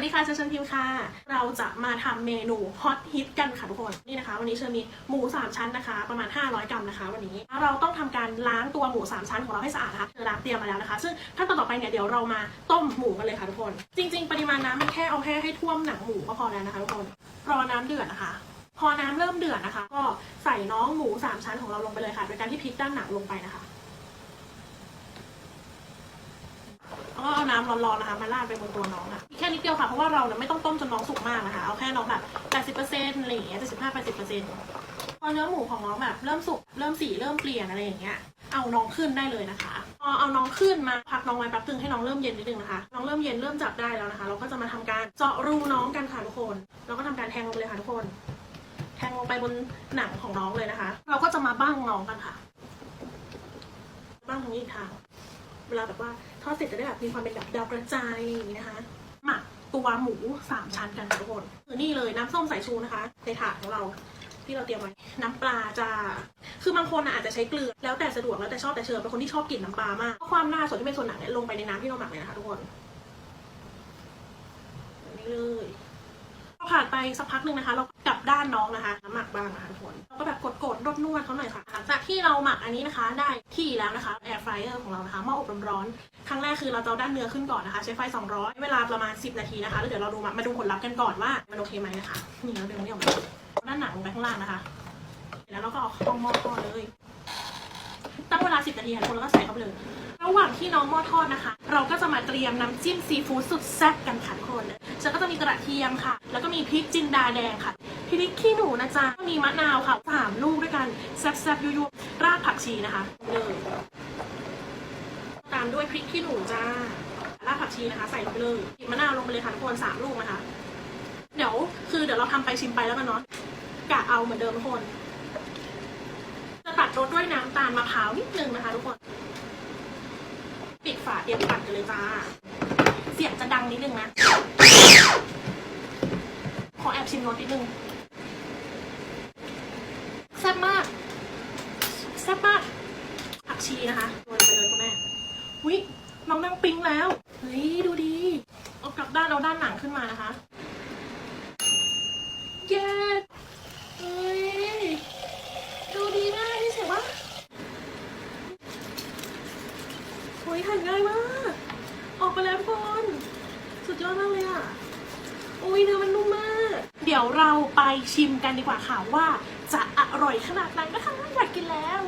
วัสดีค่ะเชญเชญพิมค่ะ เราจะมาทำเมนูฮอตฮิตกันค่ะทุกคนนี่นะคะ วันนี้เชญมีหมู3ชั้นนะคะ ประมาณ 500 กรัมนะคะ วันนี้เราต้องทำการล้างตัวหมู3ชั้นของเราให้สะอาดนะคะเชญล้างเตรียมมาแล้วนะคะ ซึ่งขั้นตอนต่อไปเนี่ยเดี๋ยวเรามาต้มหมูกันเลยค่ะทุกคน จริง ๆ ปริมาณน้ำมันแค่เอาแค่ให้ท่วมหนังหมูก็พอแล้วนะคะทุกคนรอน้ำเดือดนะคะ พอน้ำเริ่มเดือดนะคะ ก็ใส่น้องหมู3ชั้นของเราลงไปเลยค่ะโดยการที่พลิกด้านหนังลงไปนะคะ แล้วก็เอาน้ำร้อนๆนะคะมาราดไปบนตัวน้องอะแค่นิดเดียวค่ะเพราะว่าเราเนี่ยไม่ต้องต้มจนน้องสุกมากนะคะเอาแค่น้องแบบ 80%อะไรอย่างเงี้ย75 80%พอเนื้อหมูของน้องแบบเริ่มสุกเริ่มสีเริ่มเปลี่ยนอะไรอย่างเงี้ยเอาน้องขึ้นได้เลยนะคะพอเอาน้องขึ้นมาพักน้องไว้แป๊บนึงให้น้องเริ่มเย็นนิดนึงนะคะน้องเริ่มเย็นเริ่มจับได้แล้วนะคะ เราก็จะมาทำการเจาะรูน้องกันค่ะทุกคน เราก็ทำการแทงลงไปเลยค่ะทุกคน แทงลงไปบนหนังของน้องเลยนะคะ เราก็จะมาบ้างน้องกันค่ะ บ้างตรงนี้อีกทาง เวลาแบบว่าทอดเสร็จจะได้แบบมีความเป็นแบบดาวกระจายอย่างนี้นะคะ หมักตัวหมูสามชั้นกันทุกคนคือนี่เลยน้ำส้มสายชูนะคะในถาดของเราที่เราเตรียมไว้น้ำปลาจะคือบางคนนะอาจจะใช้เกลือแล้วแต่สะดวกแล้วแต่ชอบแต่เชิญเป็นคนที่ชอบกลิ่นน้ำปลามากความหน้าส่วนที่เป็นส่วนหนังเนี่ยลงไปในน้ำที่เราหมักเลยนะคะทุกคนนี้เลยพอผ่านไปสักพักหนึ่งนะคะเรา กับด้านน้องนะคะน้ำหมักบ้างนะคะทุกคนเราก็แบบกดๆรดนวดเขาหน่อยค่ะหลังจากที่เราหมักอันนี้นะคะ ได้ที่แล้วนะคะแอร์ฟรายเออร์ของเรานะคะหม้ออบลมร้อนครั้งแรกคือเราจะเอาด้านเนื้อขึ้นก่อนนะคะใช้ไฟ 200 เวลาประมาณ 10 นาทีนะคะแล้วเดี๋ยวเราดูมามาดูผลลัพธ์กันก่อนว่ามันโอเคไหมนะคะนี่เราดึงนี่ออกมาเอาด้านหนังลงไปข้างล่างนะคะเสร็จแล้วเราก็เอาเข้าหม้อทอดเลย ตั้งเวลา 10 นาทีค่ะทุกคนแล้วก็ใส่เข้าไปเลยระหว่างที่น้องหม้อทอดนะคะ เราก็จะมาเตรียมน้ำจิ้มซีฟู้ดสุดแซ่บกันค่ะทุกคนจะก็จะมีกระเทียมค่ะ แล้วก็มีพริกจินดาแดงค่ะ พริกขี้หนูนะจ๊ะมีมะนาวค่ะสามลูกด้วยกันแซ่บๆยั่วๆรากผักชีนะคะเลยตามด้วยพริกขี้หนูจ้ารากผักชีนะคะ ใส่ลงไปเลยบีมะนาวลงไปเลยค่ะทุกคนสามลูกนะคะ เดี๋ยวคือเดี๋ยวเราทำไปชิมไปแล้วกันเนาะกะเอาเหมือนเดิมทุกคนจะตัดรสด้วยน้ำตาลมะพร้าวนิดนึงนะคะ ทุกคน ปิดฝาเตรียมปั่นกันเลยจ้าเสียงจะดังนิดนึงนะขอแอบชิมรสนิดนึงแซ่บมากแซ่บมาก ผัก ชีนะคะโรยไปเลยคุณแม่วิน้องนั่งปิ้งแล้วเฮ้ยดูดีเอากลับด้านเอาด้านหนังขึ้นมานะคะเย้เฮ้ยดูดีมากนี่เสียว่าโอ้ยหั่นง่ายมาก ออกไปแล้วทุกคนสุดยอดมากเลยอะโอ้ยเนื้อมันนุ่มมาก เดี๋ยวเราไปชิมกันดีกว่าค่ะว่าจะอร่อยขนาดไหนนะคะอยากกินแล้ว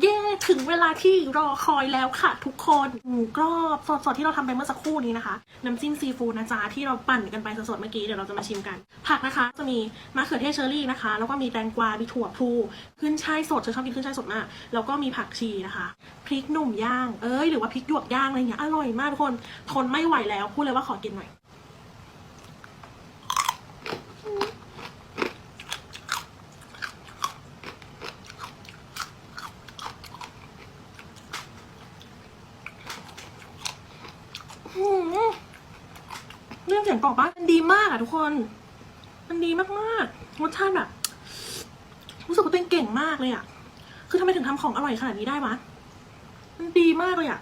เย้ถึงเวลาที่รอคอยแล้วค่ะทุกคนหมูกรอบสดๆที่เราทำไปเมื่อสักครู่นี้นะคะ น้ำจิ้มซีฟู้ดนะจ๊ะที่เราปั่นกันไปสดๆเมื่อกี้เดี๋ยวเราจะมาชิมกัน ผักนะคะ จะมีมะเขือเทศเชอรี่นะคะ แล้วก็มีแตงกวามีถั่วพลูขึ้นช่ายสดฉันชอบกินขึ้นช่ายสดมากแล้วก็มีผักชีนะคะพริกหนุ่มย่างเอ้ยหรือว่าพริกหยวกย่างอะไรเงี้ยอร่อยมากทุกคนทนไม่ไหวแล้วพูดเลยว่าขอกินหน่อย หืม เรื่องเสียงกรอบปะมันดีมากอะทุกคน มันดีมากๆรสชาติแบบรู้สึกว่าตัวเองเก่งมากเลยอะคือทำไมถึงทำของอร่อยขนาดนี้ได้วะมันดีมากเลยอะ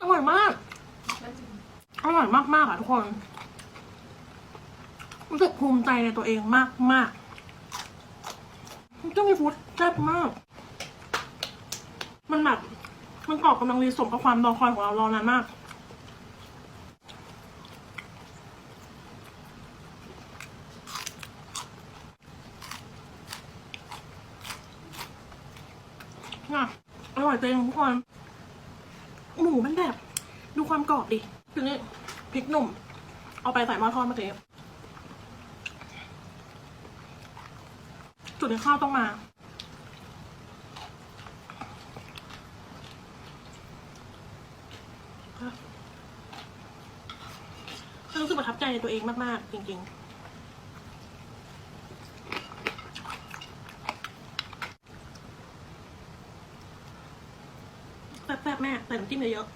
อร่อยมาก อร่อยมากๆอะทุกคน รู้สึกภูมิใจในตัวเองมากมากๆจ้ามีฟูดแซ่บมาก มันแบบมันกรอบกำลังดีสมกับความรอคอยของเรารอนานมากน่ะอร่อยจริงทุกคนหมูมันแบบ ดูความกรอบดิทีนี้พริกหนุ่ม เอาไปใส่หม้อทอดเมื่อกี้จุดในข้าวต้องมา รู้สึกประทับใจในตัวเองมาก ๆ จริง ๆแป๊บๆแม่ใส่น้ำจิ้มเยอะ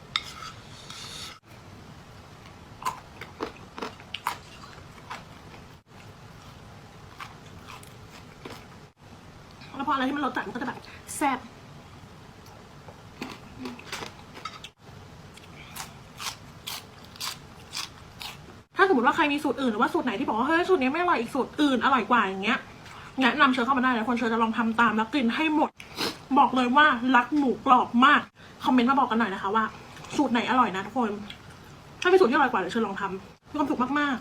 แล้วพออะไรที่มันรสจัดมันก็จะแบบแซ่บ ติว่าใครมีสูตรอื่นหรือว่าสูตรไหนที่บอกว่าเฮ้ยสูตรนี้ไม่อร่อยอีกสูตรอื่นอร่อยกว่าอย่างเงี้ยแนะนำเชิญเข้ามาได้นะคนเชิญจะลองทำตามแล้วกินให้หมด บอกเลยว่ารักหมูกรอบมากคอมเมนต์มาบอกกันหน่อยนะคะว่า สูตรไหนอร่อยนะทุกคน ถ้ามีสูตรที่อร่อยกว่าเดี๋ยวเชิญลองทำมีความสุขมาก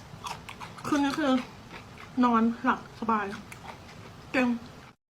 ๆคืนนี้คือ นอนหลับสบายเก่ง